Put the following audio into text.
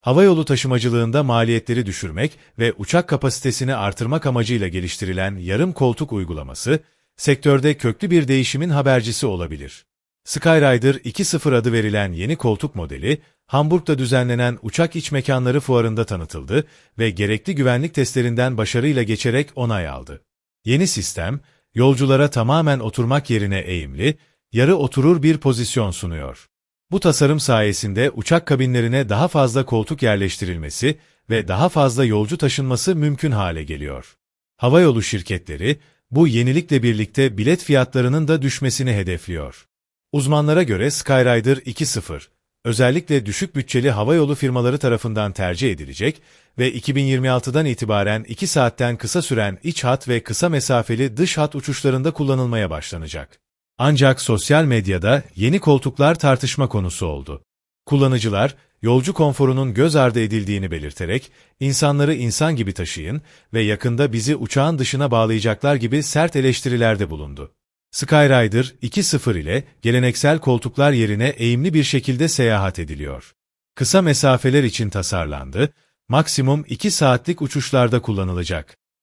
Havayolu taşımacılığında maliyetleri düşürmek ve uçak kapasitesini artırmak amacıyla geliştirilen yarım koltuk uygulaması, sektörde köklü bir değişimin habercisi olabilir. Skyrider 2.0 adı verilen yeni koltuk modeli, Hamburg'da düzenlenen uçak iç mekanları fuarında tanıtıldı ve gerekli güvenlik testlerinden başarıyla geçerek onay aldı. Yeni sistem, yolculara tamamen oturmak yerine eğimli, yarı oturur bir pozisyon sunuyor. Bu tasarım sayesinde uçak kabinlerine daha fazla koltuk yerleştirilmesi ve daha fazla yolcu taşınması mümkün hale geliyor. Havayolu şirketleri, bu yenilikle birlikte bilet fiyatlarının da düşmesini hedefliyor. Uzmanlara göre Skyrider 2.0, özellikle düşük bütçeli havayolu firmaları tarafından tercih edilecek ve 2026'dan itibaren 2 saatten kısa süren iç hat ve kısa mesafeli dış hat uçuşlarında kullanılmaya başlanacak. Ancak sosyal medyada yeni koltuklar tartışma konusu oldu. Kullanıcılar, yolcu konforunun göz ardı edildiğini belirterek, insanları insan gibi taşıyın ve yakında bizi uçağın dışına bağlayacaklar gibi sert eleştirilerde bulundu. Skyrider 2.0 ile geleneksel koltuklar yerine eğimli bir şekilde seyahat ediliyor. Kısa mesafeler için tasarlandı, maksimum 2 saatlik uçuşlarda kullanılacak.